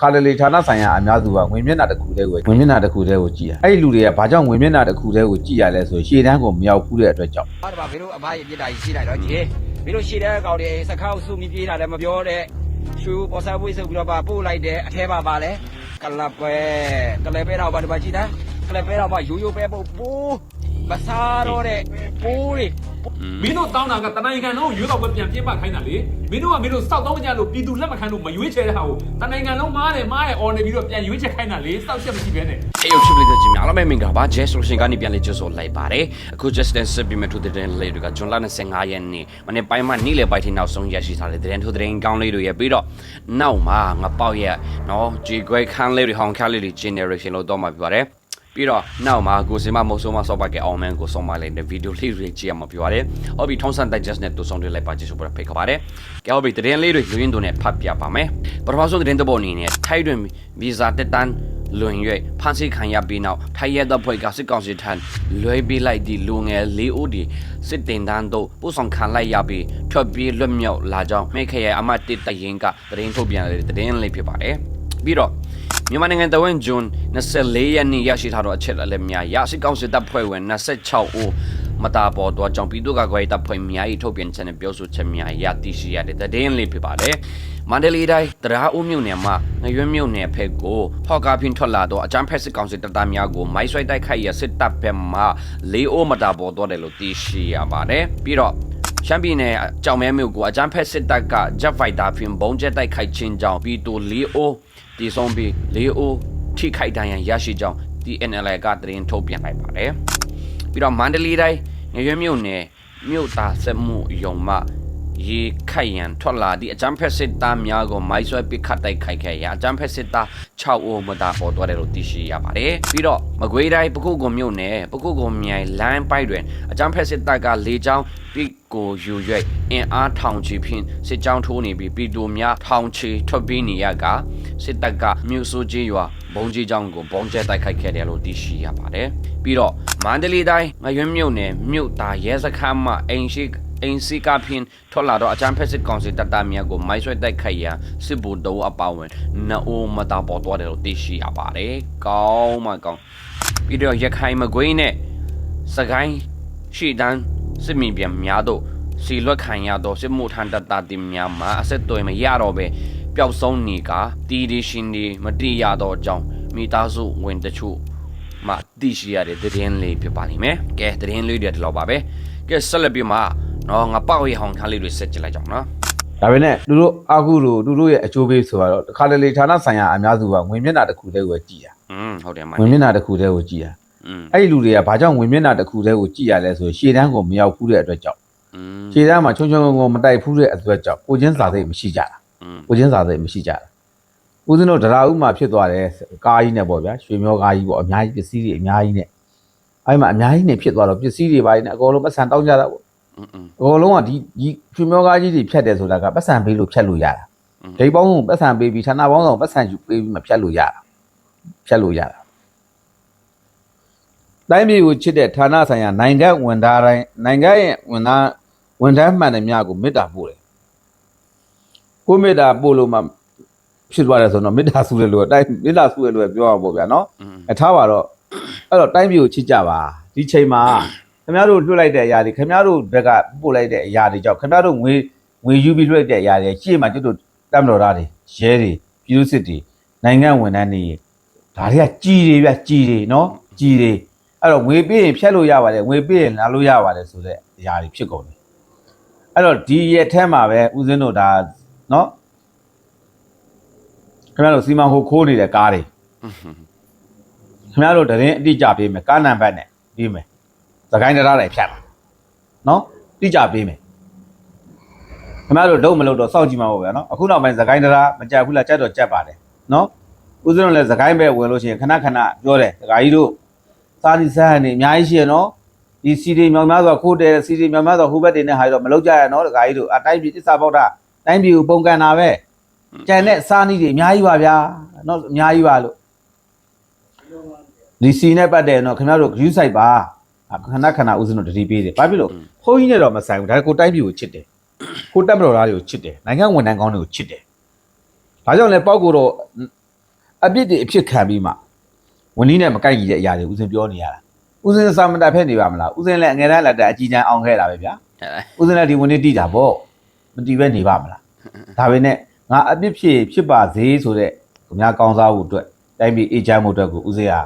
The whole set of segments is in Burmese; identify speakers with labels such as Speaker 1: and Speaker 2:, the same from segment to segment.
Speaker 1: ခါတလေဌာနဆိုင်ရာအများစုကငွေမျက်နှာတစ်ခုတည်းကိုငွေမျက်နှာတစ်ခုတည်းကိုကြည်ရအဲ့ဒီလူတွေကဘာကြောင့်ငွေမျက်နှာတစ်ခုတည်းကိုကြည်ရလဲဆိုရှေ့တန်းကိုမရောက်ဘူးတဲ့အတွက်ကြောင့်
Speaker 2: ဘာတပါဘယ်လိုအမရဲ့ပြစ်တာကြီးရှိလိုက်တော့ကြီးဘယ်လိုရှိတဲ့ကောင်တွေစကောက်စုမိပြေးတာလည်းမပြောတဲ့ရှူပေါ်စားပွေးစုပ်ပြီးတော့ပါပို့လိုက်တဲ့အထဲပါပါလဲကလပ်ပဲကလပ်ပဲတော့ဘာတပါကြည့်တာကလပ်ပဲတော့ပါရိုးရိုးပဲပို့ပိုး မစားတော့တဲ့ပိုးတွေ
Speaker 3: မင်းတို့တောင်းတာကတနိုင်ငံလုံးရွေးကောက်ပွဲပြန်ပြစ်ပခိုင်းတာလေမင်းတို့ကမင်းတို့စောက်တော့ကြလို့ပြည်သူလက်မခံလို့မရွေးချယ်တဲ့ဟာကိုတနိုင်ငံလုံးမားတယ်မားတယ်အော်နေပြီးတော့ပြန်ရွေးချယ်ခိုင်းတာလေစောက်ချက်မရှိဘဲနဲ့
Speaker 4: အေးရုပ်ချစ်ပလေးတဲ့ကြီးများအားလုံးပဲမင်္ဂလာပါ Jazz Solution ကနေပြန်လေးကြိုဆိုလိုက်ပါတယ်အခု Just Dance ပြမယ်ထူတဲ့တဲ့လေးတွေကဇွန်လ25ရက်နေ့မနေ့ပိုင်းမှာနေ့လယ်ပိုင်းထိနောက်ဆုံးရရှိထားတဲ့တဲ့ထူတဲ့ကောင်းလေးတွေရပြီးတော့နောက်မှာငပေါက်ရက်နော် G Grade ခန်းလေးတွေဟောင်းခါလေးတွေ generation လို့တော့မှာပြပါတယ် ပြီးတော့နောက်မှာကိုစင်မမဆိုးမဆော့ပါကအောင်မန်ကိုဆုံးမလိုက်တဲ့ဗီဒီယိုလေးတွေကြည့်ရမှာပြောရတယ်။ဟုတ်ပြီထုံးစံ digest နဲ့တူဆောင်တွေလိုက်ပါကြည့်ဆိုပြဖိတ်ခပါတယ်။ကြောက်ပြီတရင်လေးတွေလူရင်းတို့နဲ့ဖတ်ပြပါမယ်။ပထမဆုံးတရင်တစ်ပုတ်အနေနဲ့ထိုက်တွင်ဗီဇာတက်တန်းလွန်၍ဖန်ဆီးခံရပြီးနောက်ထိုင်ရတဲ့ဖွဲ့ကစစ်ကောင်စီထံလွှဲပေးလိုက်သည့်လူငယ်လေးဦးဒီစစ်တင်တန်းတို့ပို့ဆောင်ခံလိုက်ရပြီးထွက်ပြေးလွတ်မြောက်လာကြောင်းမိခရဲ့အမတ်တစ်တရင်ကတရင်ထုတ်ပြန်တဲ့တရင်လေးဖြစ်ပါတယ်။ပြီးတော့ မြန်မာနိုင်ငံတဝန်ဂျွန်24ရက်နေ့ရရှိထားသောအချက်အလက်များရစစ်ကောင်စီတပ်ဖွဲ့ဝင်26ဦးမတာပေါ်တော့ကြောင့်ပြည်သူ့ကာကွယ်ရေးတပ်ဖွဲ့များ၏ထုတ်ပြန်ချက်နဲ့ပြောဆိုချက်များရသိရှိရတဲ့တည်င်းလေးဖြစ်ပါတယ်။မန္တလေးတိုင်းတရားဦးမြို့နယ်မှာငရွန်းမြို့နယ်ဖက်ကိုဟော့ကာဖင်းထွက်လာတော့အကြမ်းဖက်စစ်ကောင်စီတပ်သားများကိုမိုင်းဆွဲတိုက်ခိုက်ရစစ်တပ်ဘက်မှလေးအိုးမတာပေါ်တော့တယ်လို့သိရှိရပါတယ်။ပြီးတော့ရှမ်းပြည်နယ်ကြောင်မဲမြို့ကိုအကြမ်းဖက်စစ်တပ်က Jet Fighter ဖြင့်ဘုံကျဲတိုက်ခိုက်ခြင်းကြောင့်ပြည်သူလေးအိုး တည်ဆုံးပြီးလေးအိုးထိခိုက်ဒဏ်ရာရရှိကြောင်း TNL ကသတင်းထုတ်ပြန်လိုက်ပါတယ်။ပြီးတော့မန္တလေးတိုင်းငရွေမြို့နယ်မြို့သားစက်မှုယုံမှ ရေခိုက်ရန်ထွက်လာသည့်အကြမ်းဖက်စစ်သားများကိုမိုင်းဆွဲပစ်ခတ်တိုက်ခိုက်ခဲ့ရာအကြမ်းဖက်စစ်သား6ဦးမတာပေါ်သွားတယ်လို့သိရှိရပါတယ်။ပြီးတော့မကွေးတိုင်းပခုတ်ကုံမြို့နယ်ပခုတ်ကုံမြိုင်လမ်းပိုက်တွင်အကြမ်းဖက်စစ်တပ်ကလေကြောင်းပစ်ကိုယူ၍အင်အားထောင်ချီဖြင့်စစ်ကြောင်းထိုးနေပြီးပြည်သူများထောင်ချီထွက်ပြေးနေရကစစ်တပ်ကမြို့စိုးကြီးရွာဘုံကြီးကျောင်းကိုဘုံကျဲတိုက်ခိုက်ခဲ့တယ်လို့သိရှိရပါတယ်။ပြီးတော့မန္တလေးတိုင်းငရွန်းမြို့နယ်မြို့သားရဲစခန်းမှအိမ်ရှိ အင်းစီကဖင်ထွက်လာတော့အချမ်းဖက်စစ်ကောင်စီတပ်သားများကိုမိုင်းဆွဲတိုက်ခိုက်ရန်စစ်ဗိုလ်တော်အပါဝင်နအိုမတာပေါ်သွားတယ်လို့သိရှိရပါတယ်။ကောင်းမှကောင်းပြီးတော့ရခိုင်မကွေးနဲ့စကိုင်းရှိတန်းစစ်မီပြန်များတို့စီလွတ်ခံရတော့စစ်မှုထမ်းတပ်သားတင်များမှာအဆက်အသွယ်မရတော့ပဲပျောက်ဆုံးနေကတီဒီရှင်ဒီမတိရတော့အကြောင်းမိသားစုဝင်တချို့မှသိရှိရတဲ့သတင်းလေးဖြစ်ပါလိမ့်မယ်။ကဲသတင်းလေးတွေဒီလောက်ပါပဲ။ကဲဆက်လက်ပြီးမှ နော်ငါပေါ့ရေဟောင်ထားလေးတွေဆက်ကြည့်လိုက်ကြအောင်နော်
Speaker 1: ဒါပေမဲ့သူတို့အကူတို့သူတို့ရဲ့အချိုးပေးဆိုတော့တစ်ခါတလေဌာနဆိုင်ရာအများစုကဝင်မျက်နှာတစ်ခုတည်းကိုကြည်တာ
Speaker 4: อืมဟုတ်တယ်မို
Speaker 1: င်းဝင်မျက်နှာတစ်ခုတည်းကိုကြည်
Speaker 4: တာ
Speaker 1: အဲ့ဒီလူတွေကဘာကြောင့်ဝင်မျက်နှာတစ်ခုတည်းကိုကြည်ရလဲဆိုရှေ့တန်းကိုမရောက်ဘူးတဲ့အတွက်ကြောင့်ရှေ့တန်းမှာချုံချုံကိုမတိုက်ဘူးတဲ့အတွက်ကြောင့်ကိုချင်းစာသိမရှိကြတာကိုချင်းစာသိမရှိကြတာဦးဇင်းတို့ဒရာဥမှာဖြစ်သွားတယ်ကားကြီးနဲ့ပေါ့ဗျာရွှေမျောကားကြီးပေါ့အများကြီးပစ္စည်းတွေအများကြီးနဲ့အဲ့မှာအများကြီးနဲ့ဖြစ်သွားတော့ပစ္စည်းတွေပိုင်းနဲ့အကုန်လုံးပတ်စံတောင်းကြတာပေါ့ အကုန်လုံးကဒီဒီရွှေမြောကားကြီးတွေဖြတ်တယ်ဆိုတာကပတ်စံပေးလို့ဖြတ်လို့ရတာဒိတ်ပေါင်းပတ်စံပေးပြီးဌာနပေါင်းဆောင်ပတ်စံယူပေးပြီးမှဖြတ်လို့ရတာဖြတ်လို့ရတာတိုင်းပြည်ကိုချစ်တဲ့ဌာနဆိုင်ရာနိုင်ငံဝန်သားတိုင်းနိုင်ငံရဲ့ဝန်သားဝန်ထမ်းမှန်တဲ့များကိုမေတ္တာပို့တယ်ကိုမေတ္တာပို့လို့မှဖြစ်သွားတယ်ဆိုတော့မေတ္တာဆုတယ်လို့အတိုင်းမေတ္တာဆုတယ်လို့ပြောအောင်ပေါ့ဗျာနော်အထားပါတော့အဲ့တော့တိုင်းပြည်ကိုချစ်ကြပါဒီချိန်မှာ ခင်ဗျားတို့လွှတ်လိုက်တဲ့အရာတွေခင်ဗျားတို့ဘက်ကပို့လိုက်တဲ့အရာတွေကြောင့်ခင်ဗျားတို့ငွေငွေယူပြီးလွှတ်တဲ့အရာတွေရှေ့မှာကျွတ်တို့တမ်တော်သားတွေရဲတွေပြည်သူစစ်တွေနိုင်ငံဝန်ထမ်းတွေဒါတွေကကြီးတွေဗျကြီးတွေနော်ကြီးတွေအဲ့တော့ငွေပေးရင်ဖြတ်လို့ရပါတယ်ငွေပေးရင်လာလို့ရပါတယ်ဆိုတဲ့အရာတွေဖြစ်ကုန်တယ်အဲ့တော့ဒီရက်ထဲမှာပဲဦးဇင်းတို့ဒါနော်ခင်ဗျားတို့စီမံဟိုခိုးနေတဲ့ကားတွေခင်ဗျားတို့တရင်အတိအကျပေးမယ်ကားနံပါတ်နဲ့ပေးမယ် သခိုင်းတရားတွေဖြတ်ပါနော်အတိအကျပေးမယ်ခင်ဗျားတို့ဒုံမလို့တော့စောင့်ကြည့်မှာပေါ့ဗျာနော်အခုနောက်ပိုင်းသခိုင်းတရားမကြက်ဘူးလားကြက်တော့ကြက်ပါတယ်နော်ဦးဇင်းတို့လည်းသခိုင်းပဲဝင်လို့ရှိရင်ခဏခဏပြောတယ်ဒကာကြီးတို့စားဒီစားနေအများကြီးရှိရနော်ဒီစီတွေမြောင်များစွာခိုးတယ်စီတွေမြောင်များစွာဟိုဘက်တွေနဲ့ဟာရတော့မလုပ်ကြရနော်ဒကာကြီးတို့အတိုင်းပြည်တစ္ဆာပေါက်တာတိုင်းပြည်ကိုပုံကန်တာပဲကြံတဲ့စားနည်းတွေအများကြီးပါဗျာနော်အများကြီးပါလို့ဒီစီနဲ့ပတ်တယ်တော့ခင်ဗျားတို့ view site ပါ ခဏခဏဦးဇင်းတို့တတိပေးတယ်ဘာဖြစ်လို့ဘုန်းကြီးနဲ့တော့မဆိုင်ဘူးဒါကိုတိုင်းပြည်ကိုချစ်တယ်ကိုတက်မတော်သားတွေကိုချစ်တယ်နိုင်ငံဝန်ထမ်းကောင်းတွေကိုချစ်တယ်ဒါကြောင့်လဲပေါက်ကိုတော့အပြစ်တွေအဖြစ်ခံပြီးမှဝန်ကြီးနဲ့မကိုက်ကြီးတဲ့အရာတွေဦးစင်ပြောနေရတာဦးစင်စာမတက်ဖက်နေပါမလားဦးစင်လည်းအငယ်တန်းလက်တက်အကြီးတန်းအောင်ခဲ့တာပဲဗျာဦးစင်းလည်းဒီဝန်နေတိတာပေါ့မတီးပဲနေပါမလားဒါပေမဲ့ငါအပြစ်ဖြစ်ဖြစ်ပါစေဆိုတဲ့ခင်ဗျားကောင်းစားဖို့အတွက်တိုင်းပြည်အေးချမ်းဖို့အတွက်ကိုဦးစင်းဟာ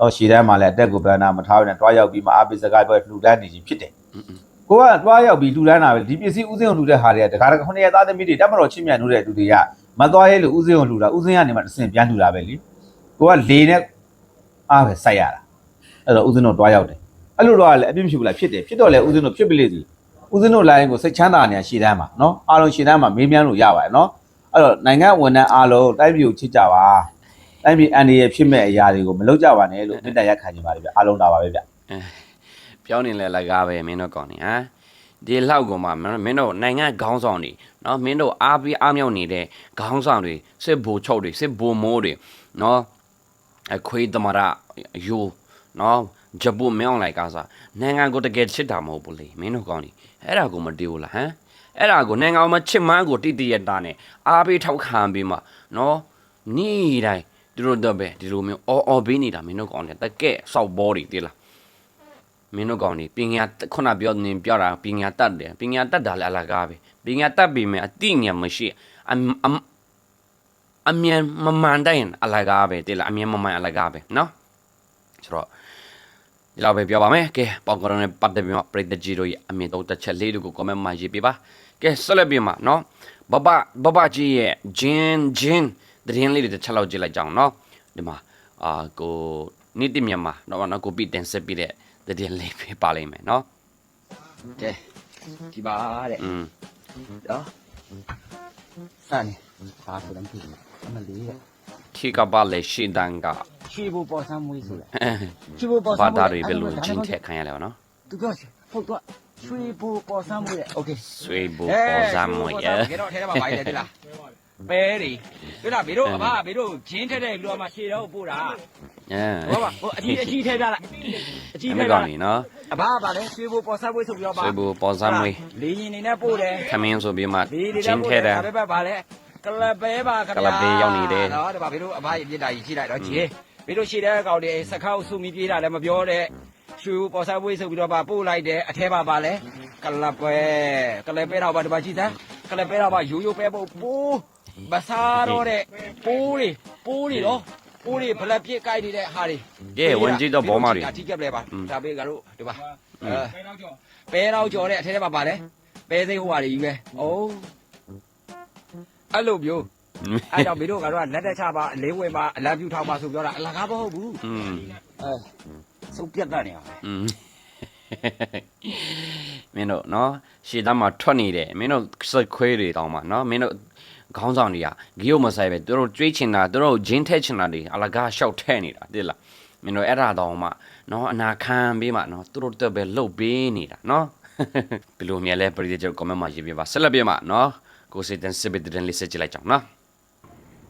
Speaker 1: တော့ရှည်တန်းမှာလည်းအတက်ကိုဘန်နာမထားဘဲနဲ့တွားရောက်ပြီးမှအပိစကားပြောလှူဒန်းနေခြင်းဖြစ်တယ်ကိုကတွားရောက်ပြီးလှူဒန်းတာပဲဒီပစ္စည်းဦးစင်းကိုလှူတဲ့ဟာတွေကတခါတခါခုနှစ်ရက်သားသမီးတွေတက်မတော်ချင်းမြတ်လို့တဲ့သူတွေကမသွားရဲလို့ဦးစင်းကိုလှူတာဦးစင်းကနေမှတစ်ဆင့်ပြန်လှူတာပဲလေကိုကလေနဲ့အားပဲစိုက်ရတာအဲ့တော့ဦးစင်းတို့တွားရောက်တယ်အဲ့လိုတော့လည်းအပြစ်မရှိဘူးလားဖြစ်တယ်ဖြစ်တော့လေဦးစင်းတို့ဖြစ်ပလေစီဦးဇင်းတို့လိုင်းကိုစိတ်ချမ်းသာနေရရှည်တန်းမှာနော်အားလုံးရှည်တန်းမှာမေးမြန်းလို့ရပါတယ်နော်အဲ့တော့နိုင်ငံဝန်ထမ်းအားလုံးတိုင်းပြည်ကိုချစ်ကြပါ တိုင်းပြည်အန်ဒီရဲ့ဖြစ်မဲ့အရာတွေကိုမလုပ်ကြပါနဲ့လို့မေတ္တာရက်ခံချင်ပါတယ်ဗျအားလုံးဒါပါပဲဗျ
Speaker 4: ပြောနေလဲလကားပဲမင်းတို့ကောင်းနေဟမ်ဒီလောက်ကောင်မှမင်းတို့နိုင်ငံခေါင်းဆောင်တွေနော်မင်းတို့အားပြီးအားမြောက်နေတဲ့ခေါင်းဆောင်တွေစစ်ဘူချုပ်တွေစစ်ဘူမိုးတွေနော်အခွေးသမရယူနော်ဂျပူမြောင်းလိုက်ကစားနိုင်ငံကိုတကယ်ချစ်တာမဟုတ်ဘူးလေမင်းတို့ကောင်းနေအဲ့ဒါကိုမတီးဘူးလားဟမ်အဲ့ဒါကိုနိုင်ငံမှာချစ်မန်းကိုတိတိရတာနဲ့အားပေးထောက်ခံပြီးမှနော်နီးတိုင်း သူတို့တော့ပဲဒီလိုမျိုးအော်အော်ပေးနေတာမင်းတို့ကောင်တွေတကယ်စောက်ဘောတွေတိလားမင်းတို့ကောင်တွေပညာခုနပြောနေပြတာပညာတတ်တယ်ပညာတတ်တာလည်းအလကားပဲပညာတတ်ပြီမယ်အတိညာမရှိအအမြန်မမှန်တိုင်းအလကားပဲတိလားအမြန်မမှန်အလကားပဲနော်ဆိုတော့ဒီလောက်ပဲပြောပါမယ်ကဲပေါင်ကရုံးနဲ့ပတ်သက်ပြီးမှပရိသတ်ကြီးတို့ရဲ့အမြင်သုံးသက်ချက်လေးတွေကို comment မှာရေးပေးပါကဲဆက်လက်ပြီးမှနော်ဘဘဘဘကြီးရဲ့ဂျင်းဂျင်း တရင်လေးတွေတစ်ချက်လောက်ကြည့်လိုက်ကြအောင်เนาะဒီမှာအာကိုနိတိမြန်မာเนาะနော်ကိုပြီးတင်ဆက်ပြီးတဲ့တရင်လေးပဲပါလိမ့်မယ်เนาะ
Speaker 2: ကဲဒီပါတဲ့
Speaker 4: อืม
Speaker 2: နော်စနေဘာဆိုလဲမသိဘူးအမလေးတဲ့
Speaker 4: ခိကပါလေရှင်းတန်က
Speaker 2: ချီဘူပေါ်ဆမ်းမွေးဆိုလဲချီဘူပေါ်ဆ
Speaker 4: ဘာ
Speaker 2: မ်းမွေး
Speaker 4: သာတွေပဲလို့ဂျင်းထက်ခံရလဲနော်
Speaker 2: သူပြောဟုတ်တော့ချီဘူပေါ်ဆမ်းမွေးတဲ့โอเค
Speaker 4: ဆွေဘူပေါ်စမ်းမွေရဲ့
Speaker 2: ကတော့ထဲထဲမှာပါရတယ်ဒီလား ပဲတွေတွေ့လားဘေတို့အဘဘေတို့ဂျင်းထက်တဲ့ပြီးတော့မှရှေ့တော့ပို့တာ
Speaker 4: အဲ
Speaker 2: ဟုတ်ပါဟိုအကြီးအကြီးထဲပြလိုက်အကြီး
Speaker 4: အ
Speaker 2: ထဲ
Speaker 4: မေ
Speaker 2: ပြ
Speaker 4: ကော
Speaker 2: လို
Speaker 4: င်း
Speaker 2: က်
Speaker 4: နေနော်
Speaker 2: အဘကလည်းရွှေဘူပေါ်ဆမ်းမွေးဆိုပြီးတော့ပါ
Speaker 4: ဆွေဘူပေါ်စမ်းမွေ
Speaker 2: လေရင်နေနဲ့ပို့တယ်
Speaker 4: ခမင်းဆိုပြီးမှ
Speaker 2: ဒီဒီ
Speaker 4: ဂျင်းထက်တယ်
Speaker 2: ဒါပဲပါလေကလပဲပါခင်ဗျာ
Speaker 4: ကလပဲရောက်နေတယ်
Speaker 2: နော်ဒါပါဘေတို့အဘရဲ့ပြစ်တာကြီးရှိလိုက်တော့ဂျင်းဘေတို့ရှိတဲ့ကောင်တွေစခောက်စုမိပြေးတာလည်းမပြောတဲ့ရွှေဘူပေါ်ဆမ်းမွေးဆိုပြီးတော့ပါပို့လိုက်တယ်အထဲပါပါလေကလပဲကလပဲတော့ပါဒီပါကြည့်စမ်းကလပဲတော့ပါရိုးရိုးပဲပို့ပိုး မစားတော့တဲ့ပိုးတွေပိုးတွေတော့ပိုးတွေဘလက်ပြစ်ကိုက်နေတဲ့ဟာတွေ
Speaker 4: ကဲဝင်ကြည့်တော့ဘောမတွေ
Speaker 2: အထိကပ်လဲပါဒါပေကတော့ဒီပါပဲတော့ကြော်တဲ့အထဲထဲမှာပါလဲပဲသိဟိုဟာတွေယူခဲ့ဩအဲ့လိုမျိုးအဲ့တော့မင်းတို့ကတော့လက်တက်ချပါအလေးဝင်ပါအလံပြူထောင်ပါဆိုပြောတာအလကားမဟုတ်ဘူးအဲစုပ်ပြတ်တတ်နေအောင်
Speaker 4: မင်းတို့နော်ရှေ့သားမှာထွက်နေတယ်မင်းတို့စခွေးတွေတောင်းမှာနော်မင်းတို့ ခေါင်းဆောင်တွေကဂီယိုမဆိုင်ပဲသူတို့ကြွေးချင်တာသူတို့ဂျင်းထက်ချင်တာတွေအလကားရှောက်ထဲနေတာတိလားမင်းတို့အဲ့ဒါတောင်းမှနော်အနာခံပေးမှနော်သူတို့တက်ပဲလှုပ်ပေးနေတာနော်ဘယ်လိုမြဲလဲပရိသတ်ချုပ် comment မှာရေးပြပါဆက်လက်ပြမှနော်ကိုစစ်တန်စစ်ဘစ်တန်လေးဆက်ကြည့်လိုက်ကြအောင်နော်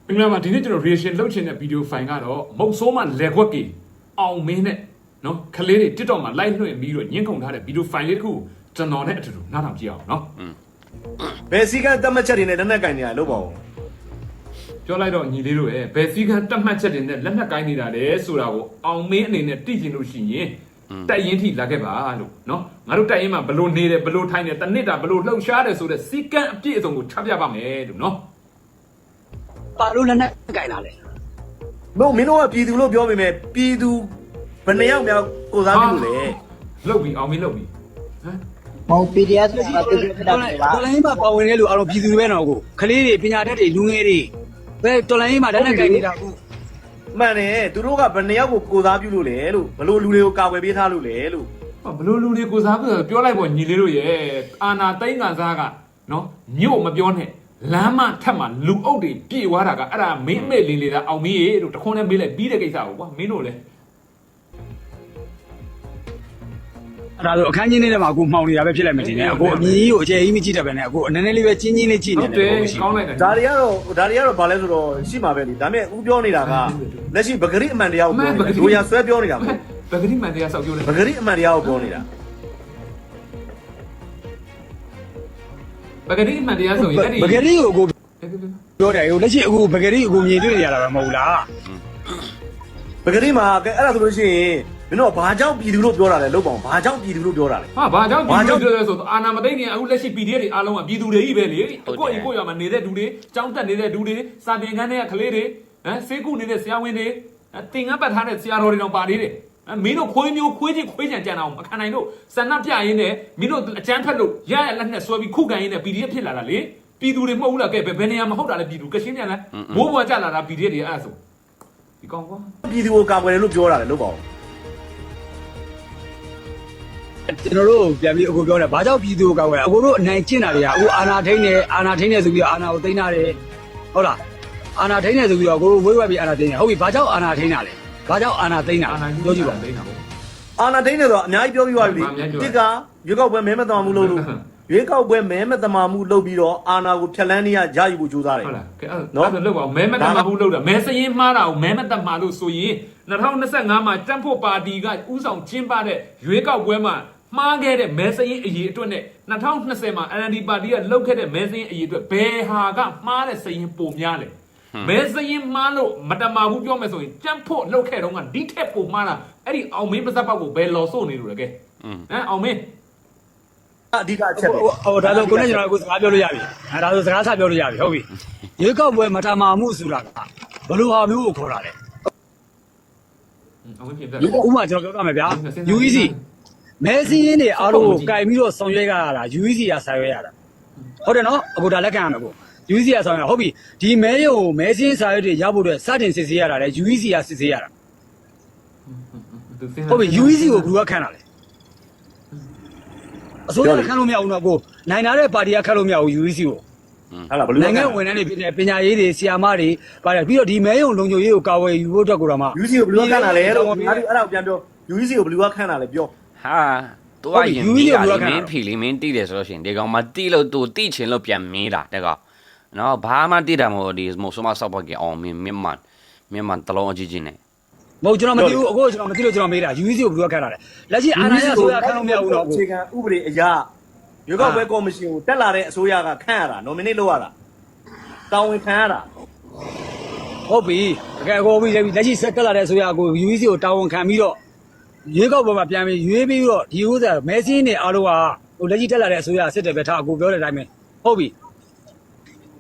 Speaker 3: မင်္ဂလာပါဒီနေ့ကျွန်တော် reaction လုပ်ချင်တဲ့ video file ကတော့မုတ်ဆိုးမှလက်ခွက်ကြီးအောင်မင်းနဲ့နော်ခလေးတွေ TikTok မှာ live လွှင့်ပြီးတော့ညှင်းခုန်ထားတဲ့ video file လေးတစ်ခုကျွန်တော်နဲ့အတူတူနားထောင်ကြည့်အောင်နော်
Speaker 5: ဘယ်စည်းကမ်းတတ်မှတ်ချက်တွေနဲ့လက်နက်ကင်နေရလို့ပေါ့
Speaker 3: ပြောလိုက်တော့ညီလေးတို့ရဲ့ဘယ်စည်းကမ်းတတ်မှတ်ချက်တွေနဲ့လက်နက်ကိုင်းနေတာလဲဆိုတာကိုအောင်မင်းအနေနဲ့သိချင်လို့ရှိရင်တက်ရင်ထိလာခဲ့ပါလို့နော်ငါတို့တက်ရင်မှာဘလို့နေတယ်ဘလို့ထိုင်တယ်တနစ်တာဘလို့လှုပ်ရှားတယ်ဆိုတဲ့စည်းကမ်းအပြည့်အစုံကိုချပြပါမယ်လို့နော်
Speaker 2: ပါလို့လက်နဲ့ကြိုင်လာလေ
Speaker 5: မဟုတ်မင်းတို့ကပြည်သူလို့ပြောပေမဲ့ပြည်သူဘယ်နှစ်ယောက်များကိုစားပြုလို့လဲ
Speaker 3: လှုပ်ပြီးအောင်မင်းလှုပ်ပြီးဟမ်
Speaker 6: ဟော PDF ဆိုတာတူတူတာပါ
Speaker 7: တော်လိုင်းမှာပါဝင်တဲ့လူအားလုံးပြည်သူတွေပဲတော့ကိုခလေးတွေပညာတတ်တွေလူငယ်တွေဘယ်တော်လိုင်းမှာဓာတ်နဲ့ကြိုင်နေတာကို
Speaker 5: မှန်တယ်သူတို့ကဘယ်နှစ်ယောက်ကိုကိုစားပြုလို့လဲလို့ဘလို့လူတွေကိုကာကွယ်ပေးထားလို့လဲလို့
Speaker 3: ဟာဘလို့လူတွေကိုစားပြီးပြောလိုက်ပေါ့ညီလေးတို့ရဲ့အာနာသိန်းကန်စားကနော်ညို့မပြောနဲ့လမ်းမထက်မှာလူအုပ်တွေပြေသွားတာကအဲ့ဒါမင်းအမေလေးလေးတာအောင်မီးရေတို့တခွန်းနဲ့မေးလိုက်ပြီးတဲ့ကိစ္စကိုကွာမင်းတို့လည်း
Speaker 7: ဒါဆိုအခန်းကြီးထဲမှာကိုမှောင်နေတာပဲဖြစ်လိုက်မှတင်တယ်အကိုအမြင်ကြီးကိုအကျယ်ကြီးမကြည့်တတ်ပဲနဲ့အကိုနည်းနည်းလေးပဲချင်းချင်းလေးကြည့်
Speaker 3: ဟု
Speaker 7: နေ
Speaker 3: တ်
Speaker 7: တ
Speaker 3: တယ်
Speaker 7: ယ်ကိုရှိ
Speaker 3: ကောင်းလိုက်တယ်
Speaker 5: ဒါတွေကတော့ဒါတွေကတော့ဘာလဲဆိုတော့ရှိမှာပဲလေဒါပေမဲ့ဦးပြောနေတာကလက်ရှိပဂရိအမှန်တရားကိုပြောနေတာလူရဆွဲပြောနေတာမဟုတ်
Speaker 3: ပဂတိမန်တရားဆောက်ပြောတယ်
Speaker 5: ပဂရိအမှန်တရားကိုပြောနေတာ
Speaker 3: ပဂတိမန်တရားဆိုရင်အဲ့ဒီ
Speaker 7: ပကတိကိုကို
Speaker 3: ပဂ
Speaker 7: ပြောတယ်ဟိုလက်ရှိအခုပကတိအခုမြင်တွေ့နေရတာပဲမဟုတ်လား
Speaker 5: ပကတိမှာကဲအဲ့ဒါဆိုလို့ရှိရင် မင်းတို့ကဘာကြောင့်ပြည်သူလို့ပြောတာလဲလို့ပေါ့ဘာကြောင့်ပြည်သူလို့ပြောတာလဲ
Speaker 3: ဟာဘာကြောင့်
Speaker 5: ဘာ
Speaker 3: ပြည်
Speaker 5: ကြော
Speaker 3: သူ
Speaker 5: င့်
Speaker 3: တွေပြောလဲဆိုတော့အာနာမသိခင်အခုလက်ရှိ PDF တွေအားလုံးကပြည်သူတွေကြီးပဲလေကိုယ့်အိမ်ကိုယ့်ရွာမှာနေတဲ့လူတွေចောင်းတက်နေတဲ့လူတွေစာတင်ခန်းတွေကကလေးတွေဟမ်ဆေးကုနေတဲ့ဆရာဝန်တွေတင်ငန်းပတ်ထားတဲ့ဆရာတော်တွေတောင်ပါသေးတယ်မင်းတို့ခွေးမျိုးခွေးချင်းခွေးချန်ကြံအောင်မခံနိုင်လို့စန္ဒပြရင်းနဲ့မင်းတို့အကြမ်းဖက်လို့ရရလက်နဲ့ဆွဲပြီးခုခံရင်းနဲ့ PDF ဖြစ်လာတာလေပြည်သူတွေမဟုတ်ဘူးလားကဲဘယ်နေရာမှာဟုတ်တာလဲပြည်သူကရှင်းပြန်လဲမိုးပေါ်ကြလာတာ PDF တွေအဲ့ဒါဆိုဒီကောင်ကွာ
Speaker 5: ပြည်သူကိုကာကွယ်တယ်လို့ပြောတာလဲလို့ပေါ့
Speaker 7: ကျွန်တော်တို့ပြန်ပြီးအခုပြောတယ်ဘာကြောင့်ပြည်သူကကွယ်အခုတို့အနိုင်ကျင့်တာတွေကအခုအာနာထိန်နေအာနာထိန်နေဆိုပြီးတော့အာနာကိုသိမ်းတာတယ်ဟုတ်လားအာနာထိန်နေဆိုပြီးတော့ကိုဝေးဝဲပြီးအာနာသိမ်းတယ်ဟုတ်ပြီဘာကြောင့်အာနာထိန်တာလဲဘာကြောင့်အာနာသိမ်းတာ
Speaker 3: အာနာ
Speaker 7: ပြောကြည့်ပါ
Speaker 3: သိနေတာပေါ့
Speaker 5: အာနာဒိန်းနေတော့အများကြီးပြောပြီးသွားပြီ
Speaker 3: အများကြီးပြော
Speaker 5: တစ်ကရွေးကောက်ပွဲမဲမတမာမှုလုပ်လို့ရွေးကောက်ပွဲမဲမတမာမှုလုပ်ပြီးတော့အာနာကိုဖျက်လန်းနေရရယူဖို့ကြိုးစားတယ်
Speaker 3: ဟုတ်လားကဲအဲ့ဒါဆိုလောက်ပါမဲမတမဘူးလောက်တာမဲစရင်မှားတာကိုမဲမတမလို့ဆိုရင်2025မှာတန့်ဖို့ပါတီကဥဆောင်ကျင်းပတဲ့ရွေးကောက်ပွဲမှာ မှားခဲ့တဲ့မဲစရင်အရေးအတွက်နဲ့2020မှာ NLD ပါတီကလုပ်ခဲ့တဲ့မဲစရင်အရေးအတွက်ဘယ်ဟာကမှားတဲ့စရင်ပုံများလဲမဲစရင်မှားလို့မတမဘူးပြောမယ်ဆိုရင်တန့်ဖို့လုပ်ခဲ့တော့ကဒီထက်ပုံမှားတာအဲ့ဒီအောင်မင်းပါဇက်ပေါက်ကိုဘယ်လော်ဆို့နေလို့လဲကဲဟမ်အောင်မင်း
Speaker 5: အဓိကအချက်ပဲ
Speaker 7: ဟိုဟိုဒါဆိုကိုနဲ့ကျွန်တော်အခုစကားပြောလို့ရပြီအဲဒါဆိုစကားဆက်ပြောလို့ရပြီဟုတ်ပြီရေကောက်ပွဲမထမာမှုဆိုတာကဘယ်လိုဟာမျိုးကိုခေါ်တာလဲ
Speaker 3: အောင်မင်းပြင်ပြ
Speaker 7: ဥပမာကျွန်တော်ပြောပြမယ်ဗျာ UEC မဲစင်းရင်းတွေအားလုံးကိုကင်ပြီးတော့ဆောင်ရွက်ရတာ UEC ကဆောင်ရွက်ရတာဟုတ်တယ်နော်အခုဒါလက်ခံရမယ်ကို UEC ကဆောင်ရွက်ဟုတ်ပြီဒီမဲရုံကိုမဲစင်းစာရွက်တွေရဖို့အတွက်စတင်စစ်ဆေးရတာလေ UEC ကစစ်ဆေးရတာဟုတ်ပြီ UEC ကိုဘယ်သူကခံတာလဲအစိုးရကခံလို့မရဘူးနော်ကိုနိုင်လာတဲ့ပါတီကခံလို့မရဘူး UEC ကို
Speaker 5: ဟာလားဘယ်လို
Speaker 7: နိုင်ငံဝန်ထမ်းတွေဖြစ်တဲ့ပညာရေးတွေဆရာမတွေပါတယ်ပြီးတော့ဒီမဲရုံလုံခြုံရေးကိုကာဝယ်ယူဖို့အတွက်ကိုတော့မှ
Speaker 5: UC ကိုဘယ်လိုခန့်တာလဲလို့ငါတို့အဲ့ဒါကိုပြန်ပြော UC ကိုဘယ်လိုခန့်တာလဲပြော
Speaker 4: ဟာသူကရင်မိတာလေမင်းဖီလီမင်းတိတယ်ဆိုလို့ရှိရင်ဒီကောင်မတိလို့သူတိချင်လို့ပြန်မင်းတာတဲ့ကောင်နော်ဘာမှတိတာမဟုတ်ဒီမို့ဆိုမဆောက်ပါကအောင်မင်းမြန်မာမြန်မာတလုံးအကြီးကြီးနဲ့
Speaker 7: မဟုတ်ကျွန်တော်မသိဘူးအခုကျွန်တော်မသိလို့ကျွန်တော်မေးတာ UEC ကိုဘယ်လိုခန့်တာလဲလက်ရှိအာဏာရအစိုးရခန့်လို့မရဘူးနော်ကို
Speaker 5: အခြေခံဥပဒေအရရွေးကောက်ပွဲကော်မရှင်ကိုတက်လာတဲ့အစိုးရကခန့်ရတာ nominate လုပ်ရတာတာဝန်ခံရတာ
Speaker 7: ဟုတ်ပြီတကယ်ကိုပြီးလက်ရှိဆက်တက်လာတဲ့အစိုးရကို UEC ကိုတာဝန်ခံပြီးတော့ ရွေးကောက်ပွဲမှာပြန်ပြီးရွေးပြီးတော့ဒီဥစ္စာမဲစင်းတွေအားလုံးကဟိုလက်ရှိတက်လာတဲ့အစိုးရစစ်တယ်ပဲထားအကိုပြောတဲ့အတိုင်းပဲဟုတ်ပြီ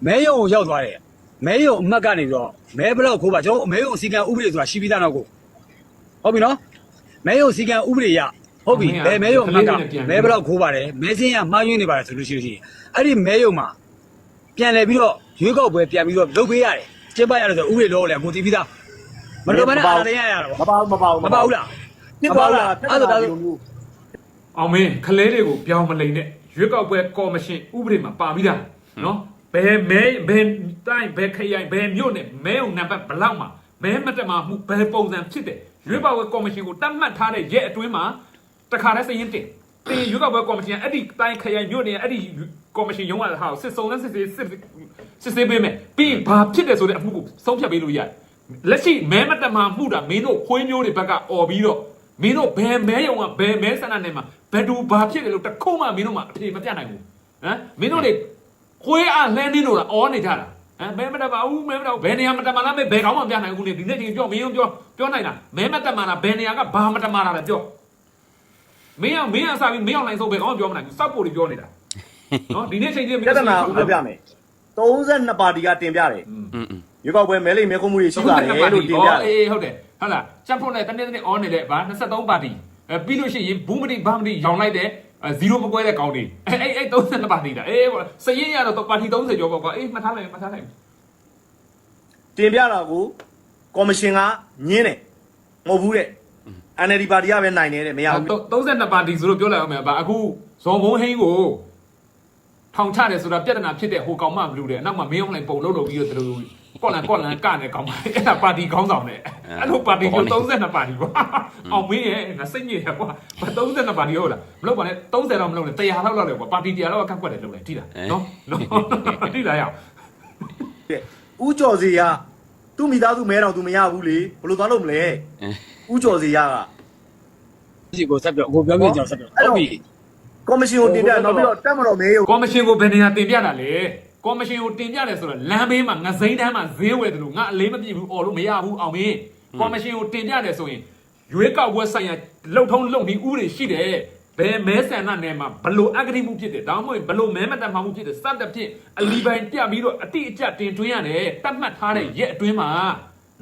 Speaker 7: မဲယုံကိုရောက်သွားတယ်မဲယုံအမှတ်ကနေပြီးတော့မဲဘလောက်ခိုးပါကျွန်တော်မဲယုံစီကံဥပဒေဆိုတာရှိပြီးသားတော့ကိုဟုတ်ပြီနော်မဲယုံစီကံဥပဒေရဟုတ်ပြီဘယ်မဲယုံအမှတ်ကမဲဘလောက်ခိုးပါတယ်မဲစင်းရမှားယွင်းနေပါတယ်ဆိုလို့ရှိလို့ရှိရင်အဲ့ဒီမဲယုံမှာပြန်လဲပြီးတော့ရွေးကောက်ပွဲပြန်ပြီးတော့လုပ်ပေးရတယ်ကျင်းပရတယ်ဆိုဥပဒေလို့လည်းကိုတည်ပြီးသားမတော်ဘဲနဲ့အားတရားရတာ
Speaker 5: မ
Speaker 7: ပေါ့
Speaker 5: ပါဘူးမပါဘူး
Speaker 7: မပါဘူးလား
Speaker 5: ဖြစ်သွားတာ
Speaker 7: အဲ့ဒါဒါဆို
Speaker 3: အောင်မင်းခလဲတွေကိုပြောင်းမလိမ့်နဲ့ရွေးကောက်ပွဲကော်မရှင်ဥပဒေမှာပါပြီးသားနော်ဘယ်မဲဘယ်တိုင်းဘယ်ခရိုင်ဘယ်မြို့နဲ့မဲုံနံပါတ်ဘလောက်မှာမဲမတက်မှာမှုဘယ်ပုံစံဖြစ်တယ်ရွေးကောက်ပွဲကော်မရှင်ကိုတတ်မှတ်ထားတဲ့ရက်အတွင်းမှာတခါတည်းစရင်တင်တင်ရွေးကောက်ပွဲကော်မရှင်အဲ့ဒီတိုင်းခရိုင်မြို့နယ်အဲ့ဒီကော်မရှင်ရုံးကဟာစစ်စုံနဲ့စစ်စစ်စစ်စစ်စစ်ပေးမယ်ပြီးရင်ဘာဖြစ်တယ်ဆိုတဲ့အမှုကိုဆုံးဖြတ်ပေးလို့ရတယ်လက်ရှိမဲမတက်မှာမှုတာမင်းတို့ခွေးမျိုးတွေဘက်ကអော်ပြီးတော့ မင်းတို့ဘယ်မဲယုံကဘယ်မဲဆန္ဒနယ်မှာဘယ်သူဘာဖြစ်တယ်လို့တခုမှမင်းတို့မှအဖြေမပြနိုင်ဘူးဟမ်မင်းတို့တွေခွေးအားလှမ်းနေလို့လားအော်နေကြတာဟမ်မဲမတမဘူးမဲမတဘယ်နေရာမတမလားမဲဘယ်ကောင်းမှပြနိုင်ဘူးနေဒီနေ့ချင်းပြောမင်းတို့ပြောပြောနိုင်လားမဲမတမလားဘယ်နေရာကဘာမတမလားလဲပြောမင်းအောင်မင်းအောင်စားပြီးမင်းအောင်နိုင်ဆုံးဘယ်ကောင်းမှပြောမနိုင်ဘူးစောက်ပို့တွေပြောနေတာနော်ဒီနေ့ချင်းချင်း
Speaker 5: ပြဿနာဦးပြမယ်32ပါတီကတင်ပြတယ်ရွေးကောက်ပွဲမဲလိမ့်မဲခုံမှုတွေရှိပါတယ်လို့တင်ပြတယ်
Speaker 3: အေးဟုတ်တယ် ဟုတ်လားချက်ဖို့နဲ့တနေ့တနေ့အော်နေတဲ့ဗာ23ပါတီအဲပြီးလို့ရှိရင်ဘူးမတိဘာမတိရောင်လိုက်တဲ့0မကွဲတဲ့ကောင်းတွေအဲအဲအဲ32ပါတီတာအေးစရင်ရတော့ပါတီ30ကျော်ပေါ့ကွာအေးမှတ်ထားလိုက်မှတ်ထားလိုက်
Speaker 5: တင်ပြတာကိုကော်မရှင်ကညင်းတယ်မဟုတ်ဘူးတဲ့ NLD ပါတီကပဲနိုင်တယ်တဲ့မရဘူး
Speaker 3: 32ပါတီဆိုလို့ပြောလိုက်အောင်မယ်ဗာအခုဇော်ဘုံဟင်းကိုထောင်ချတယ်ဆိုတာပြဿနာဖြစ်တဲ့ဟိုကောင်မှမလို့တဲ့အနောက်မှာမင်းအောင်လိုက်ပုံလုံးလို့ပြီးတော့သူ ကော့လန်ကော့လန်ကနေကောင်မအဲ့ဒါပါတီခေါင်းဆောင်တဲ့အဲ့လိုပါတီကို32ပါတီကွာအောင်မင်းရဲ့ငါစိတ်ညစ်ရကွာဘာ32ပါတီဟုတ်လားမလုပ်ပါနဲ့30တော့မလုပ်နဲ့100လောက်လောက်လေကွာပါတီ100လောက်ကန့်ကွက်တယ်လုပ်တယ်တိလားနော်နော်တိလားရအောင်
Speaker 5: တဲ့ဥကျော်စီကသူ့မိသားစုမဲတော်သူမရဘူးလေဘယ်လိုသွားလို့မလဲဥကျော်စီက
Speaker 7: ဒီကိုဆက်ပြောကိုပြောပြကျွန်တော်ဆက်ပြောဟုတ်ပြီ
Speaker 5: ကော်မရှင်ကိုတင်ပြနောက်ပြီးတော့တက်မတော်မဲရုံ
Speaker 3: ကော်မရှင်ကိုဘယ်နေရာတင်ပြတာလဲ ကော်မရှင်ကိုတင်ပြတယ်ဆိုတော့လမ်းဘေးမှာငစိမ့်တန်းမှာဈေးဝယ်တယ်လို့ငါအလေးမပြည့်ဘူးအော်လို့မရဘူးအောင်မင်းကော်မရှင်ကိုတင်ပြတယ်ဆိုရင်ရွေးကောက်ပွဲဆိုင်ရာလှုပ်ထုံးလှုပ်ပြီးဥပဒေရှိတယ်ဘယ်မဲဆန္ဒနယ်မှာဘလို့အဂတိမှုဖြစ်တယ်ဒါမှမဟုတ်ဘလို့မဲမတတ်မှမှုဖြစ်တယ်စသဖြင့်အလီပိုင်ပြပြီးတော့အတိအကျတင်သွင်းရတယ်တတ်မှတ်ထားတဲ့ရက်အတွင်းမှာ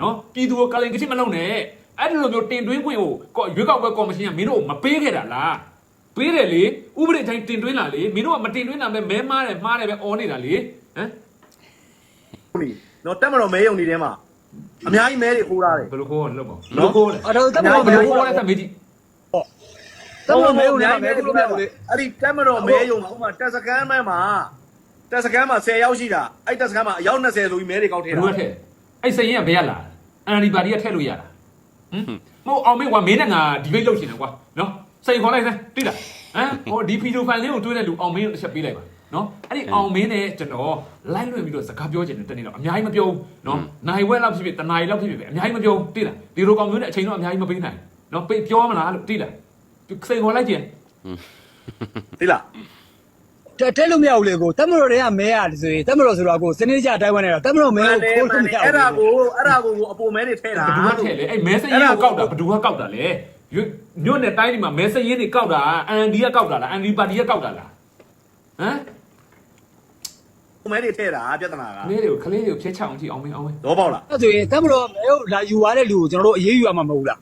Speaker 3: နော်ပြည်သူကိုကလင်ကတိမလုပ်နဲ့အဲ့ဒီလိုမျိုးတင်သွင်းခွင့်ကိုကောရွေးကောက်ပွဲကော်မရှင်ကမင်းတို့မပေးခဲ့တာလား ပေးတယ်လေဥပဒေတိုင်းတင်သွင်းလာလေမင်းတို့ကမတင်သွင်းတာပဲမဲမားတယ်မှားတယ်ပဲအော်နေတာလေဟမ်
Speaker 5: နေနော်တက်မတော်မဲယုံနေထဲမှာအများကြီးမဲတွေခိုးထားတယ်
Speaker 3: ဘယ်လိုခေါ်လဲလောက်ပါ
Speaker 5: နော်
Speaker 3: ဘယ်လိုခေါ်လဲ
Speaker 7: အတော့တမ
Speaker 3: ဘ
Speaker 7: လို့
Speaker 3: ယ်
Speaker 7: ဘယ်
Speaker 3: လို
Speaker 7: လို
Speaker 3: ခေါ်လဲသမေးကြည့်
Speaker 7: တမလို့မဲဦးနေမှာမဲကိုလို့မရဘူးလေ
Speaker 5: အဲ့ဒီတက်မတော်မဲယုံမှာဥမာတက်စကန်မဲမှာတက်စကန်မှာ10ရောက်ရှိတာအဲ့တက်စကန်မှာအယောက်20ဆိုပြီးမဲတွေကောက်
Speaker 3: ဘ
Speaker 5: ထ
Speaker 3: ယ်
Speaker 5: ည့်တာ
Speaker 3: လိုထည့်အဲ့စရင်ကဘယ်ရလာအန်ဒီပါတီကထည့်လို့ရတာဟမ်မဟုတ်အောင်မေးကွာမင်းနဲ့ငါဒီဘိတ်လုပ်ရှင်တယ်ကွာနော် စိန်ခေါ်လိုက်စမ်းတိလားဟမ်ဟိုဒီဖီဒိုဖိုင်လေးကိုတွေးတဲ့လူအောင်မင်းကိုတစ်ချက်ပေးလိုက်ပါနော်အဲ့ဒီအောင်မင်းနဲ့ကျွန်တော်လိုက်လွှင့်ပြီးတော့စကားပြောချင်တယ်တနေ့တော့အများကြီးမပြောဘူးနော်နိုင်ဝက်လောက်ဖြစ်ဖြစ်တနားရီလောက်ဖြစ်ဖြစ်ပဲအများကြီးမပြောဘူးတိလားဒီလိုကောင်မျိုးနဲ့အချိန်တော့အများကြီးမပေးနိုင်နော်ပေးပြောမလားလို့တိလားစိန်ခေါ်လိုက်ကြည့်
Speaker 5: သိလား
Speaker 7: တဲတဲလို့မရဘူးလေကိုတမလို့တွေကမဲရတယ်ဆိုရင်တမလို့ဆိုတော့ကိုစနေကြအတိုင်းဝန်းနေတော့တမလို့မဲ
Speaker 5: မှန်
Speaker 7: ကို
Speaker 5: တယ်
Speaker 7: ခိုး
Speaker 5: မှ
Speaker 7: လို့
Speaker 5: န်
Speaker 7: မ
Speaker 5: တယ်
Speaker 7: ရ
Speaker 5: အဲ့ဒါ
Speaker 7: ဘူး
Speaker 5: ကိုအဲ့ဒါကိုအပေါ်မဲတွေထည့်တာ
Speaker 3: ဘယ်သူကထည့်လဲအဲ့မဲစရင်ကိုကောက်တာဘယ်သူကကောက်တာလဲ ရွညွတ်နဲ့တိုင်းဒီမှာမဲစရင်တွေကောက်တာအန်ဒီကကောက်တာလားအန်ဒီပါတီကကောက်တာလားဟမ်
Speaker 5: မဲတွေထည့်တာပြဿနာက
Speaker 3: ကလေးတွေကိုကလေးတွေကိုဖျက်ချအောင်ကြည့်အောင်မင်းအောင်မင်း
Speaker 5: တော့ပေါ့လား
Speaker 7: အဲ့ဆိုရင်တမလို့မဲကိုလာယူသွားတဲ့လူကိုကျွန်တော်တို့အေးအေးယူရမှာမဟုတ်လား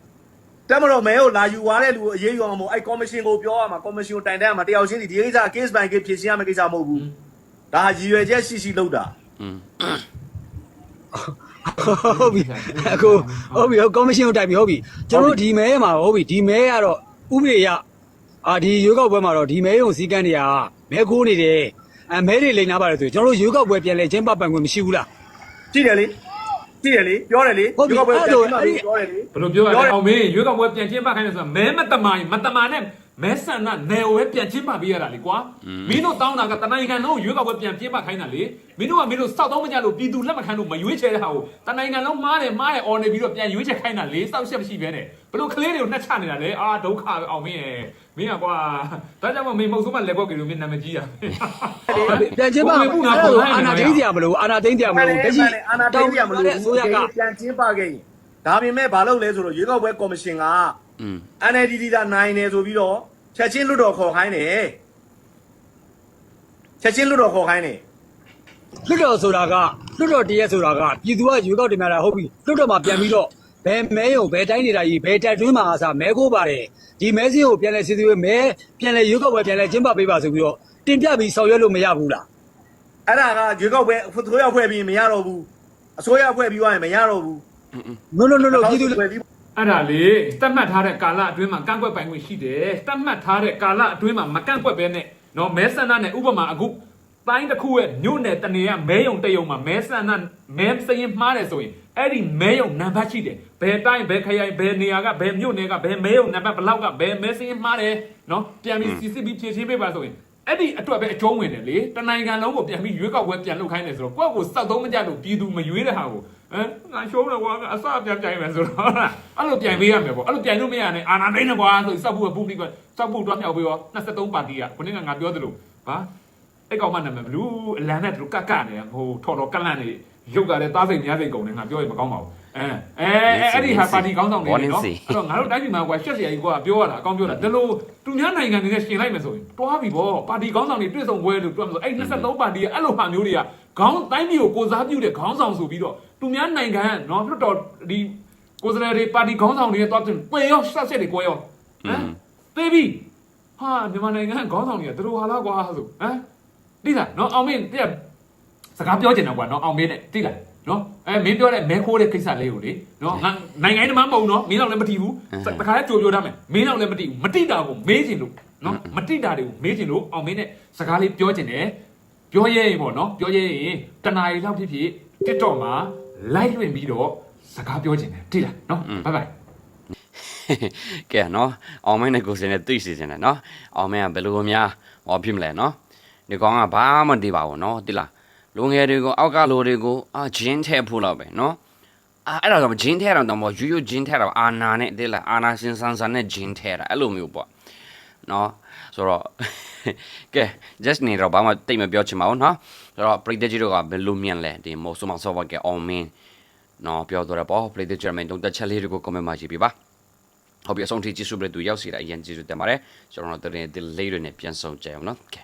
Speaker 5: တက်မတော်မဲကိုလာယူသွားတဲ့လူကိုအရေးယူအောင်မို့အဲ့ကော်မရှင်ကိုပြောရမှာကော်မရှင်ကိုတိုင်တန်းရမှာတယောက်ချင်းစီဒီကိစ္စ case by case ဖြေရှင်းရမယ့်ကိစ္စမဟုတ်ဘူးဒါရည်ရွယ်ချက်ရှိရှိလုပ်တာ
Speaker 4: อืม
Speaker 7: ဟုတ်ပြီအခုဟုတ်ပြီကော်မရှင်ကိုတိုက်ပြီဟုတ်ပြီကျွန်တော်တို့ဒီမဲမှာဟုတ်ပြီဒီမဲကတော့ဥပဒေရအာဒီရွေးကောက်ပွဲမှာတော့ဒီမဲရုံစည်းကမ်းတွေကမဲခိုးနေတယ်အဲမဲတွေလိန်နာပါတယ်ဆိုကျွန်တော်တို့ရွေးကောက်ပွဲပြန်လဲချင်းပပန်ခွင့်မရှိဘူးလား
Speaker 5: ကြည့်တယ်လေကြည့်တယ်လေပြောတယ်လေ
Speaker 7: ဟုတ်ပြီ
Speaker 5: ရွေးကောက်ပွဲ
Speaker 7: အဲ့
Speaker 5: ပြန်
Speaker 7: ဒါ
Speaker 5: ပြီးမှ
Speaker 7: အဲ့ဒီ
Speaker 5: ပြောတယ်လေ
Speaker 3: ဘယ်လိုပြောရလဲအောင်မင်းရွေးကောက်ပွဲပြန်ချင်းပါခိုင်းတယ်ဆိုတာမဲမတမာရင်မတမာနဲ့ မဲဆန္ဒနယ်ဝဲပြန်ချင်းပါပေးရတာလေကွာမင်းတို့တောင်းတာကတနိုင်ငံလုံးရွေးကောက်ပွဲပြန်ချင်းပါခိုင်းတာလေမင်းတို့ကမင်းတို့စောက်တော့မကြလို့ပြည်သူလက်မခံလို့မရွေးချယ်တဲ့ဟာကိုတနိုင်ငံလုံးမားတယ်မားတယ်အော်နေပြီးတော့ပြန်ရွေးချယ်ခိုင်းတာလေစောက်ရှက်မရှိဘဲနဲ့ဘယ်လိုကလေးတွေကိုနှက်ချနေတာလဲအာဒုက္ခပဲအောင်မင်းရဲ့မင်းကကွာဒါကြောင့်မမင်းမဟုတ်ဆိုမှလက်ကောက်ကြီးလို့မင်းနာမည်ကြီးတာ
Speaker 7: ပြန်ချင်းပါအဲ့ဒါဆိုအာနာသိန်းစရာမလိုအာနာသိန်းစရာမ
Speaker 5: မှန်
Speaker 7: လို
Speaker 5: တယ်
Speaker 7: တရှိ
Speaker 5: မှန်တယ်အာနာသိန်းပြမလို့
Speaker 7: အစိုးရက
Speaker 5: ပြန်ချင်းပါခဲ့ရင်ဒါပေမဲ့ဘာလုပ်လဲဆိုတော့ရွေးကောက်ပွဲကော်မရှင်က
Speaker 4: อืม
Speaker 5: NLD ဒါနိုင်နေဆိုပြီးတော့ ချက်ချင်းလွတ်တော်ခေါ်ခိုင်းတယ်ချက်ချင်းလွတ်တော်ခေါ်ခိုင်းတယ်
Speaker 7: လွတ်တော်ဆိုတာကလွတ်တော်တရက်ဆိုတာကပြည်သူကရွေးကောက်တင်ပြတာဟုတ်ပြီလွတ်တော်မှာပြန်ပြီးတော့ဘယ်မဲရုံဘယ်တိုင်းနေတာကြီးဘယ်တက်တွင်းမှာအစားမဲခိုးပါတယ်ဒီမဲစင်းကိုပြန်လဲစီစီဝဲမဲပြန်လဲရွေးကောက်ပွဲပြန်လဲကျင်းပပေးပါဆိုပြီးတော့တင်ပြပြီးဆောင်ရွက်လို့မရဘူးလား
Speaker 5: အဲ့ဒါကရွေးကောက်ပွဲအစိုးရဖွဲ့ပြီးမရတော့ဘူးအစိုးရဖွဲ့ပြီးသွားရင်မရတော့ဘူး
Speaker 7: နိုးနိုးနိုးနိုးပြည်သူ
Speaker 5: ဖွဲ့ပြီး
Speaker 3: အဲ့ဒါလေတတ်မှတ်ထားတဲ့ကာလအတွင်းမှာကန့်ကွက်ပိုင်ခွင့်ရှိတယ်တတ်မှတ်ထားတဲ့ကာလအတွင်းမှာမကန့်ကွက်ဘဲနဲ့နော်မဲဆန္ဒနဲ့ဥပမာအခုတိုင်းတစ်ခုရဲ့မြို့နယ်တနေရမဲယုံတယုံမှာမဲဆန္ဒမဲစရင်မှားတယ်ဆိုရင်အဲ့ဒီမဲယုံနံပါတ်ရှိတယ်ဘယ်တိုင်းဘယ်ခရိုင်ဘယ်နေရာကဘယ်မြို့နယ်ကဘယ်မဲယုံနံပါတ်ဘလောက်ကဘယ်မဲစရင်မှားတယ်နော်ပြန်ပြီးစစ်စစ်ပြီးဖြည့်ရှင်းပေးပါဆိုရင်အဲ့ဒီအတွက်ပဲအကျုံးဝင်တယ်လေတနိုင်ငံလုံးကိုပြန်ပြီးရွေးကောက်ပွဲပြန်လုပ်ခိုင်းတယ်ဆိုတော့ကိုယ့်ကိုစောက်သုံးမကြလို့ပြည်သူမရွေးတဲ့ဟာကို ဟမ်ငါရှုံးတယ်ကွာငါအစပြန်ပြိုင်မယ်ဆိုတော့အဲ့လိုပြိုင်ပေးရမယ်ပေါ့အဲ့လိုပြိုင်လို့မရနဲ့အာနာသိန်းနဲ့ကွာဆိုစောက်ဖို့ပူလိကစောက်ဖို့တော့မြောက်ပြီးတော့23ပါတီကခုနကငါပြောသလိုဟာအဲ့ကောင်မနာမည်ဘလူးအလန်နဲ့သူကကနေဟိုထော်တော်ကလန့်နေရုပ်ကလည်းတားစိတ်များစိတ်ကုန်နေငါပြောရင်မကောင်းပါဘူးအဲအဲအဲ့ဒီဟာပါတီကောင်းဆောင်နေနော်အဲ့တော့ငါတို့တိုင်းပြည်မှာကွာရှက်စရာကြီးကွာပြောရတာအကောင်းပြောတာဒါလို့သူများနိုင်ငံတွေနဲ့ရှင်လိုက်မယ်ဆိုရင်တွားပြီဗောပါတီကောင်းဆောင်တွေတွေ့ဆုံပွဲလို့တွားမယ်ဆိုအဲ့23ပါတီကအဲ့လိုဟာမျိုးတွေကခေါင်းတိုင်းပြည်ကိုကိုစားပြုတဲ့ခေါင်းဆောင်ဆိုပြီးတော့ သူများနိုင်ငံနော်လွတ်တော်ဒီကိုယ်စားလှယ်တွေပါတီခေါင်းဆောင်တွေနဲ့တွားပြင်ပေရောဆက်ဆက်တွေကိုရောဟမ်သေပြီဟာမြန်မာနိုင်ငံခေါင်းဆောင်တွေကသူတို့ဟာလားကွာဆိုဟမ်တိလားနော်အောင်မင်းတဲ့စကားပြောချင်တယ်ကွာနော်အောင်မင်းနဲ့သိလားနော်အဲမင်းပြောတဲ့မဲခိုးတဲ့ကိစ္စလေးကိုလေနော်ငါနိုင်ငံတမမဟုတ်နော်မင်းတော့လည်းမတိဘူးတခါလဲကြိုပြောထားမယ်မင်းတော့လည်းမတိဘူးမတိတာကိုမေးချင်လို့နော်မတိတာတွေကိုမေးချင်လို့အောင်မင်းနဲ့စကားလေးပြောချင်တယ်ပြောရဲရင်ပေါ့နော်ပြောရဲရင်တနာရီလောက်ဖြစ်ဖြစ် TikTok မှာ live လွှင့်ပြီးတော့စကားပြောချင်တယ်သိလားနော်ဘိုင်ဘိုင်
Speaker 4: ကဲနော်အောင်မင်းနဲ့ကိုစင်နဲ့တွေ့စီစင်တယ်နော်အောင်မင်းကဘယ်လိုများဟောဖြစ်မလဲနော်ဒီကောင်ကဘာမှမသိပါဘူးနော်တိလားလူငယ်တွေကိုအောက်ကလူတွေကိုအာဂျင်းထဲဖို့လောက်ပဲနော်အာအဲ့ဒါကဂျင်းထဲတော့တော့မယူယူဂျင်းထဲတော့အာနာနဲ့တိလားအာနာရှင်ဆန်ဆန်နဲ့ဂျင်းထဲတာအဲ့လိုမျိုးပေါ့နော် ဆိုတော့ ကဲ just နေတော့ဘာမှတိတ်မပြောချင်ပါဘူးเนาะအဲ့တော့ပရိသတ်ကြီးတို့ကဘယ်လိုမြင်လဲဒီမို့ဆိုမဆော့ဘကအောင်မင်းနော်ပြောတော့ပေါ့ပရိသတ်ကြီးမင်းတုံးတက်ချက်လေးတွေကို comment မှာကြည့်ပြပါဟုတ်ပြီအဆုံးထိကြည့်ရှုပြီးတဲ့သူရောက်စီတာအရင်ကြည့်ရှုတင်ပါတယ်ကျွန်တော်တို့တရင်ဒီလေးတွေနဲ့ပြန်ဆောင်ကြအောင်နော်ကဲ